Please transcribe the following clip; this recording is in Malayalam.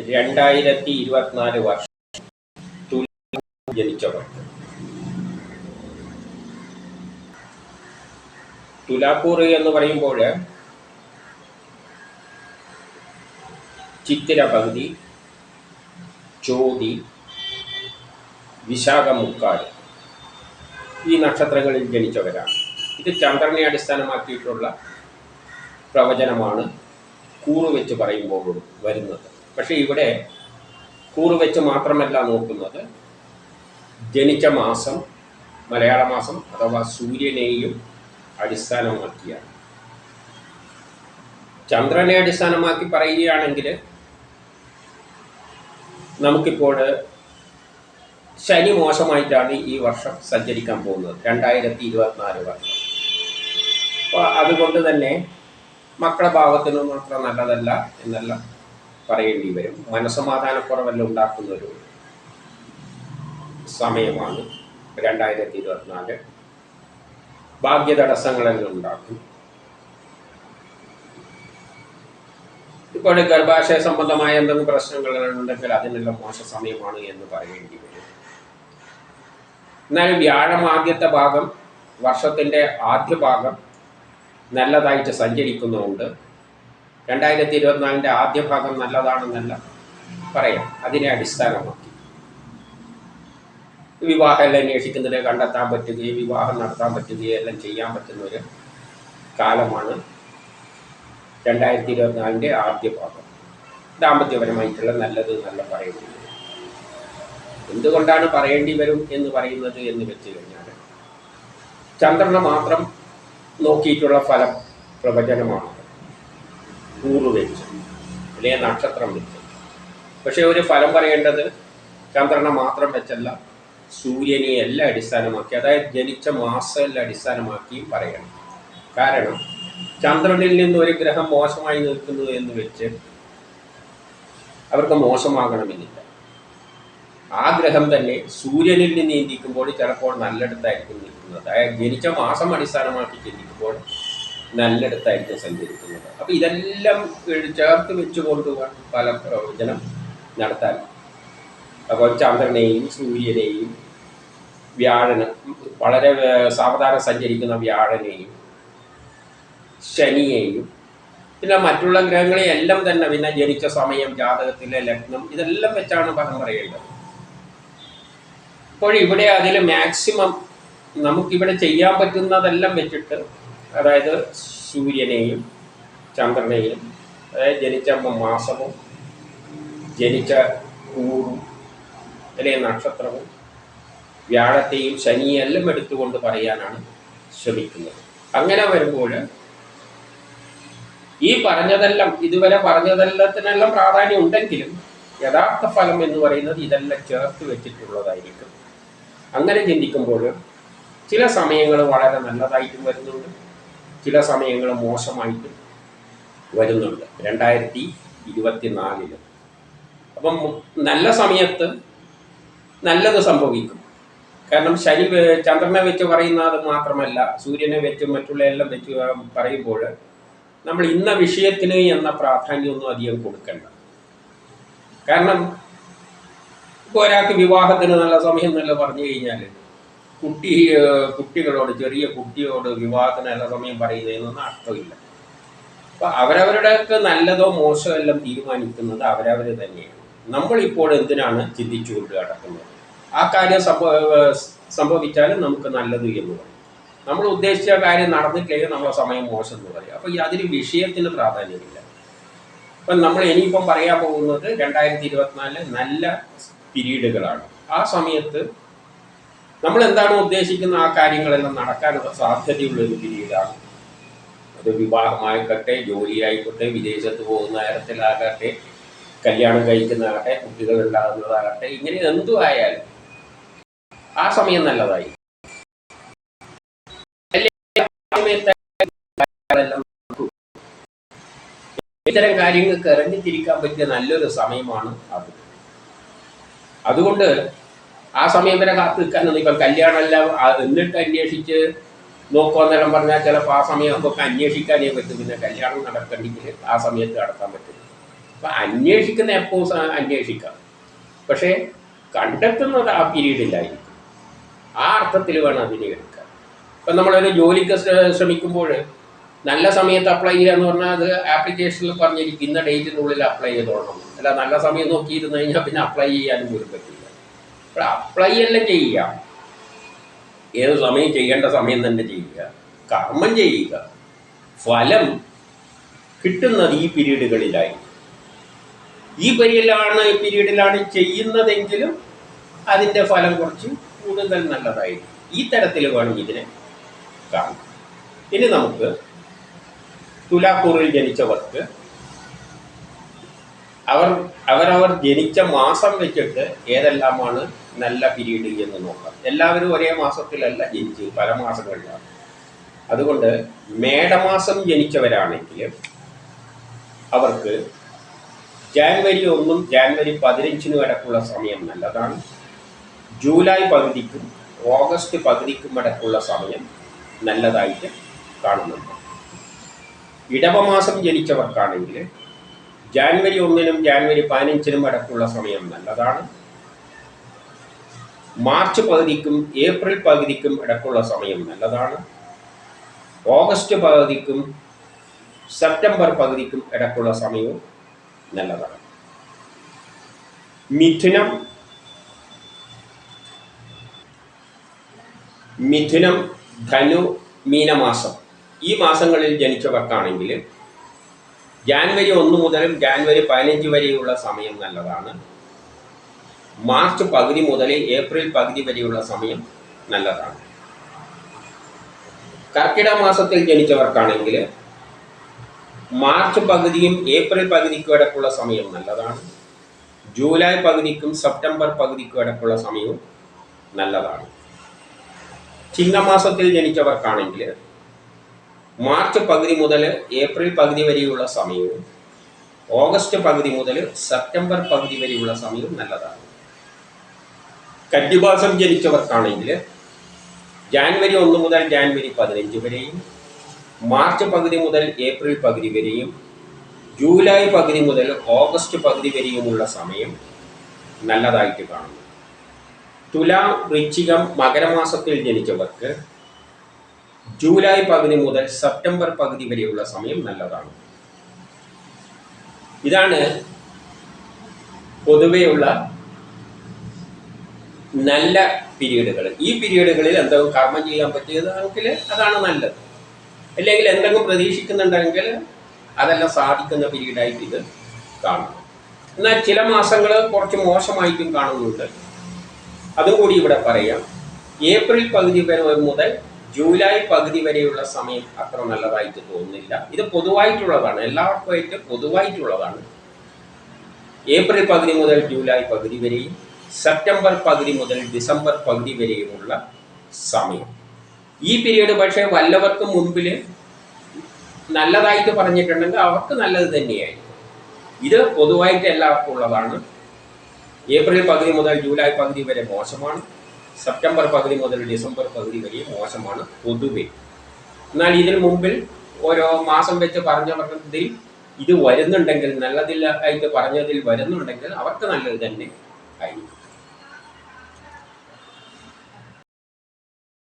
രണ്ടായിരത്തി ഇരുപത്തിനാല് വർഷം ജനിച്ചവർ. തുലാപ്പൂർ എന്ന് പറയുമ്പോൾ ചിത്തിര പകുതി ചോതി വിശാഖമുക്കാട് ഈ നക്ഷത്രങ്ങളിൽ ജനിച്ചവരാണ്. ഇത് ചന്ദ്രനെ അടിസ്ഥാനമാക്കിയിട്ടുള്ള പ്രവചനമാണ് കൂറ് വെച്ച് പറയുമ്പോൾ വരുന്നത്. പക്ഷേ ഇവിടെ കൂറ് വെച്ച് മാത്രമല്ല നോക്കുന്നത്. ജനിച്ച മാസം മലയാള മാസം അഥവാ സൂര്യനെയും അടിസ്ഥാനമാക്കിയാണ്. ചന്ദ്രനെ അടിസ്ഥാനമാക്കി പറയുകയാണെങ്കിൽ നമുക്കിപ്പോൾ ശനി മോശമായിട്ടാണ് ഈ വർഷം സഞ്ചരിക്കാൻ പോകുന്നത്. രണ്ടായിരത്തി ഇരുപത്തിനാല് വർഷം. അപ്പോൾ അതുകൊണ്ട് തന്നെ മക്കളുടെ ഭാഗത്തിനും അത്ര നല്ലതല്ല എന്നെല്ലാം പറയേണ്ടി വരും. ഉണ്ടാക്കുന്ന ഉണ്ടാക്കുന്നൊരു സമയമാണ്. രണ്ടായിരത്തി ഇരുപത്തിനാല് ഭാഗ്യ തടസ്സങ്ങളെല്ലാം ഉണ്ടാക്കും. ഇപ്പോൾ ഗർഭാശയ സംബന്ധമായ എന്തെങ്കിലും പ്രശ്നങ്ങളുണ്ടെങ്കിൽ അതിനെല്ലാം മോശ സമയമാണ് എന്ന് പറയേണ്ടി വരും. എന്നാലും വ്യാഴം ആദ്യത്തെ ഭാഗം വർഷത്തിന്റെ ആദ്യ ഭാഗം നല്ലതായിട്ട് സഞ്ചരിക്കുന്നതുകൊണ്ട് രണ്ടായിരത്തി ഇരുപത്തിനാലിന്റെ ആദ്യ ഭാഗം നല്ലതാണെന്നല്ല പറയാം. അതിനെ അടിസ്ഥാനമാക്കി. വിവാഹം അന്വേഷിക്കുന്നതിനെ കണ്ടെത്താൻ പറ്റുകയും വിവാഹം നടത്താൻ പറ്റുകയും എല്ലാം ചെയ്യാൻ പറ്റുന്ന ഒരു കാലമാണ് രണ്ടായിരത്തി ഇരുപത്തിനാലിന്റെ ആദ്യ ഭാഗം. ദാമ്പത്യപരമായിട്ടുള്ള നല്ലത് നല്ല പറയുന്നത്. എന്തുകൊണ്ടാണ് പറയേണ്ടി വരും എന്ന് പറയുന്നത് എന്ന് വെച്ച് കഴിഞ്ഞാൽ ചന്ദ്രനെ മാത്രം നോക്കിയിട്ടുള്ള ഫല പ്രവചനമാണ് കൂറ് വെച്ച് അല്ലെങ്കിൽ നക്ഷത്രം വെച്ച് പക്ഷേ ഒരു ഫലം പറയേണ്ടത് ചന്ദ്രനെ മാത്രം വെച്ചല്ല സൂര്യനെ എല്ലാം അടിസ്ഥാനമാക്കി അതായത് ജനിച്ച മാസം എല്ലാം അടിസ്ഥാനമാക്കി പറയണം. കാരണം ചന്ദ്രനിൽ നിന്ന് ഒരു ഗ്രഹം മോശമായി നിൽക്കുന്നു എന്ന് വെച്ച് അവർക്ക് മോശമാകണമെന്നില്ല. ആ ഗ്രഹം തന്നെ സൂര്യനിൽ നിന്ന് ചിന്തിക്കുമ്പോൾ ചിലപ്പോൾ നല്ലയിടത്തായിരിക്കും നിൽക്കുന്നത്. അതായത് ജനിച്ച മാസം അടിസ്ഥാനമാക്കി ചിന്തിക്കുമ്പോൾ നല്ലയിടത്തായിരിക്കും സഞ്ചരിക്കുന്നത്. അപ്പോൾ ഇതെല്ലാം ചേർത്ത് വെച്ചുകൊണ്ട് പല പ്രവചനം നടത്താൻ. അപ്പോൾ ചന്ദ്രനെയും സൂര്യനെയും വ്യാഴന് വളരെ സാവധാനം സഞ്ചരിക്കുന്ന വ്യാഴനെയും ശനിയെയും പിന്നെ മറ്റുള്ള ഗ്രഹങ്ങളെ എല്ലാം തന്നെ പിന്നെ ജനിച്ച സമയം ജാതകത്തിലെ ലഗ്നം ഇതെല്ലാം വെച്ചാണ് ഫലം പറയേണ്ടത്. അപ്പോൾ ഇവിടെ അതിൽ മാക്സിമം നമുക്കിവിടെ ചെയ്യാൻ പറ്റുന്നതെല്ലാം വെച്ചിട്ട് അതായത് സൂര്യനെയും ചന്ദ്രനെയും അതായത് ജനിച്ച മാസവും ജനിച്ച കൂറും അല്ലെങ്കിൽ നക്ഷത്രവും വ്യാഴത്തെയും ശനിയെല്ലാം എടുത്തുകൊണ്ട് പറയാനാണ് ശ്രമിക്കുന്നത്. അങ്ങനെ വരുമ്പോൾ ഈ പറഞ്ഞതെല്ലാം ഇതുവരെ പറഞ്ഞതെല്ലാത്തിനെല്ലാം പ്രാധാന്യം ഉണ്ടെങ്കിലും യഥാർത്ഥ ഫലം എന്ന് പറയുന്നത് ഇതെല്ലാം ചേർത്ത് വെച്ചിട്ടുള്ളതായിരിക്കും. അങ്ങനെ ചിന്തിക്കുമ്പോൾ ചില സമയങ്ങൾ വളരെ നല്ലതായിട്ടും വരുന്നുണ്ട്. ചില സമയങ്ങൾ മോശമായിട്ടും വരുന്നുണ്ട്. രണ്ടായിരത്തി ഇരുപത്തിനാലിൽ. അപ്പം നല്ല സമയത്ത് നല്ലത് സംഭവിക്കും. കാരണം ശനി ചന്ദ്രനെ വെച്ച് പറയുന്നത് മാത്രമല്ല സൂര്യനെ വെച്ചും മറ്റുള്ള എല്ലാം വെച്ച് പറയുമ്പോൾ നമ്മൾ ഇന്ന വിഷയത്തിന് എന്ന പ്രാധാന്യമൊന്നും അധികം കൊടുക്കണ്ട. കാരണം ഇപ്പോൾ ഒരാൾക്ക് വിവാഹത്തിന് നല്ല സമയം എന്നല്ല പറഞ്ഞു കഴിഞ്ഞാൽ കുട്ടി കുട്ടികളോട് ചെറിയ കുട്ടിയോട് വിവാഹത്തിന് എല്ലാ സമയം പറയുന്നതിനൊന്നും അർത്ഥമില്ല. അപ്പൊ അവരവരുടെയൊക്കെ നല്ലതോ മോശമോ എല്ലാം തീരുമാനിക്കുന്നത് അവരവർ തന്നെയാണ്. നമ്മളിപ്പോൾ എന്തിനാണ് ചിന്തിച്ചുകൊണ്ട് കിടക്കുന്നത് ആ കാര്യം സംഭവ സംഭവിച്ചാലും നമുക്ക് നല്ലത് എന്ന് പറയും. നമ്മൾ ഉദ്ദേശിച്ച കാര്യം നടന്നിട്ടില്ലെങ്കിൽ നമ്മളെ സമയം മോശം എന്ന് പറയും. അപ്പോൾ അതിന് വിഷയത്തിന് പ്രാധാന്യമില്ല. അപ്പം നമ്മൾ ഇനിയിപ്പം പറയാൻ പോകുന്നത് രണ്ടായിരത്തി ഇരുപത്തിനാലിലെ നല്ല പിരീഡുകളാണ്. ആ സമയത്ത് നമ്മൾ എന്താണ് ഉദ്ദേശിക്കുന്ന ആ കാര്യങ്ങളെല്ലാം നടക്കാനുള്ള സാധ്യതയുള്ള ഒരു പിരീഡാണ്. അത് വിവാഹമായിക്കട്ടെ ജോലിയായിക്കോട്ടെ വിദേശത്ത് പോകുന്ന തരത്തിലാകട്ടെ കല്യാണം കഴിക്കുന്നതാകട്ടെ കുട്ടികൾ ഉണ്ടാകുന്നതാകട്ടെ ഇങ്ങനെ എന്തു ആയാലും ആ സമയം നല്ലതായി. ഇത്തരം കാര്യങ്ങൾക്ക് ഇറങ്ങിത്തിരിക്കാൻ പറ്റിയ നല്ലൊരു സമയമാണ് അത്. അതുകൊണ്ട് ആ സമയം വരെ കാത്തു നിൽക്കാനൊന്നും ഇപ്പം കല്യാണമെല്ലാം എന്നിട്ട് അന്വേഷിച്ച് നോക്കുമെന്നെല്ലാം പറഞ്ഞാൽ ചിലപ്പോൾ ആ സമയം നമുക്ക് അന്വേഷിക്കാനേ പറ്റും. പിന്നെ കല്യാണം നടക്കണമെങ്കിൽ ആ സമയത്ത് നടത്താൻ പറ്റും. അപ്പം അന്വേഷിക്കുന്ന എപ്പോൾ അന്വേഷിക്കാം? പക്ഷേ കണ്ടെത്തുന്നത് ആ പീരീഡിലായിരിക്കും. ആ അർത്ഥത്തിൽ വേണം അതിനെ എടുക്കാൻ. ഇപ്പം നമ്മളൊരു ജോലിക്ക് ശ്ര- ശ്രമിക്കുമ്പോൾ നല്ല സമയത്ത് അപ്ലൈ ചെയ്യുക എന്ന് പറഞ്ഞാൽ അത് ആപ്ലിക്കേഷനിൽ പറഞ്ഞിരിക്കും ഇന്ന ഡേറ്റിനുള്ളിൽ അപ്ലൈ ചെയ്തോളണം. അല്ല നല്ല സമയം നോക്കിയിരുന്നു കഴിഞ്ഞാൽ പിന്നെ അപ്ലൈ ചെയ്യാനും പോലും പറ്റില്ല. അപ്പോൾ അപ്ലൈ എല്ലാം ചെയ്യുക? ഏത് സമയം ചെയ്യേണ്ട സമയം തന്നെ ചെയ്യുക. കർമ്മം ചെയ്യുക. ഫലം കിട്ടുന്നത് ഈ പീരീഡുകളിലായി. ഈ പീരീഡിലാണ് പീരീഡിലാണ് ചെയ്യുന്നതെങ്കിലും അതിന്റെ ഫലം കുറച്ച് കൂടുതൽ നല്ലതായിരിക്കും. ഈ തരത്തിൽ വേണം ഇതിനെ കാണാം ഇനി നമുക്ക് തുലാക്കൂറിൽ ജനിച്ചവർക്ക് അവർ അവരവർ ജനിച്ച മാസം വെച്ചിട്ട് ഏതെല്ലാമാണ് നല്ല പീരീഡ് എന്ന് നോക്കാം. എല്ലാവരും ഒരേ മാസത്തിലല്ല ജനിച്ച് പല മാസങ്ങളിലാണ്. അതുകൊണ്ട് മേടമാസം ജനിച്ചവരാണെങ്കിൽ അവർക്ക് ജാനുവരി ഒന്നും ജാനുവരി പതിനഞ്ചിനും ഇടക്കുള്ള സമയം നല്ലതാണ്. ജൂലൈ പകുതിക്കും ഓഗസ്റ്റ് പകുതിക്കും ഇടക്കുള്ള സമയം നല്ലതായിട്ട് കാണുന്നുണ്ട്. ഇടവമാസം ജനിച്ചവർക്കാണെങ്കിൽ ജാനുവരി ഒന്നിനും ജാനുവരി പതിനഞ്ചിനും ഇടക്കുള്ള സമയം നല്ലതാണ്. മാർച്ച് പകുതിക്കും ഏപ്രിൽ പകുതിക്കും ഇടക്കുള്ള സമയം നല്ലതാണ്. ഓഗസ്റ്റ് പകുതിക്കും സെപ്റ്റംബർ പകുതിക്കും ഇടക്കുള്ള സമയവും നല്ലതാണ്. മിഥുനം മിഥുനം ധനു മീനമാസം. ഈ മാസങ്ങളിൽ ജനിച്ചവർക്കാണെങ്കിൽ ജാനുവരി ഒന്ന് മുതൽ ജാനുവരി പതിനഞ്ച് വരെയുള്ള സമയം നല്ലതാണ്. മാർച്ച് പകുതി മുതൽ ഏപ്രിൽ പകുതി വരെയുള്ള സമയം നല്ലതാണ്. കർക്കിടക മാസത്തിൽ ജനിച്ചവർക്കാണെങ്കിൽ മാർച്ച് പകുതിയും ഏപ്രിൽ പകുതിക്കും ഇടക്കുള്ള സമയം നല്ലതാണ്. ജൂലൈ പകുതിക്കും സെപ്റ്റംബർ പകുതിക്കും ഇടക്കുള്ള സമയവും നല്ലതാണ്. ചിങ്ങമാസത്തിൽ ജനിച്ചവർക്കാണെങ്കിൽ മാർച്ച് പകുതി മുതൽ ഏപ്രിൽ പകുതി വരെയുള്ള സമയവും ഓഗസ്റ്റ് പകുതി മുതൽ സെപ്റ്റംബർ പകുതി വരെയുള്ള സമയവും നല്ലതാണ്. കന്നിമാസം ജനിച്ചവർക്കാണെങ്കിൽ ജാനുവരി ഒന്ന് മുതൽ ജാനുവരി പതിനഞ്ച് വരെയും മാർച്ച് പകുതി മുതൽ ഏപ്രിൽ പകുതി വരെയും ജൂലൈ പകുതി മുതൽ ഓഗസ്റ്റ് പകുതി വരെയുമുള്ള സമയം നല്ലതായിട്ട് കാണുന്നു. തുലാം വൃശ്ചികം മകരമാസത്തിൽ ജനിച്ചവർക്ക് ജൂലൈ പകുതി മുതൽ സെപ്റ്റംബർ പകുതി വരെയുള്ള സമയം നല്ലതാണ്. ഇതാണ് പൊതുവെയുള്ള നല്ല പീരീഡുകൾ ഈ പീരീഡുകളിൽ എന്തെങ്കിലും കർമ്മം ചെയ്യാൻ പറ്റിയതാണെങ്കിൽ അതാണ് നല്ലത്. അല്ലെങ്കിൽ എന്തെങ്കിലും പ്രതീക്ഷിക്കുന്നുണ്ടെങ്കിൽ അതെല്ലാം സാധിക്കുന്ന പീരീഡായിട്ട് ഇത് കാണുന്നു എന്നാൽ ചില മാസങ്ങൾ കുറച്ച് മോശമായിട്ടും കാണുന്നുണ്ട്. അതും കൂടി ഇവിടെ പറയാം. ഏപ്രിൽ പകുതി വരെ മുതൽ ജൂലൈ പകുതി വരെയുള്ള സമയം അത്ര നല്ലതായിട്ട് തോന്നുന്നില്ല. ഇത് പൊതുവായിട്ടുള്ളതാണ്. എല്ലാവർക്കുമായിട്ട് പൊതുവായിട്ടുള്ളതാണ്. ഏപ്രിൽ പകുതി മുതൽ ജൂലൈ പകുതി വരെയും സെപ്റ്റംബർ പകുതി മുതൽ ഡിസംബർ പകുതി വരെയുമുള്ള സമയം. ഈ പീരീഡ് പക്ഷേ വല്ലവർക്കും മുമ്പിൽ നല്ലതായിട്ട് പറഞ്ഞിട്ടുണ്ടെങ്കിൽ അവർക്ക് നല്ലത് തന്നെയായിരിക്കും. ഇത് പൊതുവായിട്ട് എല്ലാവർക്കും ഉള്ളതാണ്. ഏപ്രിൽ പകുതി മുതൽ ജൂലൈ പകുതി വരെ മോശമാണ്. സെപ്റ്റംബർ പകുതി മുതൽ ഡിസംബർ പകുതി വരെ മോശമാണ് പൊതുവെ. എന്നാൽ ഇതിനു മുമ്പിൽ ഓരോ മാസം വെച്ച് പറഞ്ഞവർക്കതിൽ ഇത് വരുന്നുണ്ടെങ്കിൽ നല്ലതിൽ ആയിട്ട് പറഞ്ഞതിൽ വരുന്നുണ്ടെങ്കിൽ അവർക്ക് നല്ലത് തന്നെ ആയിരിക്കും.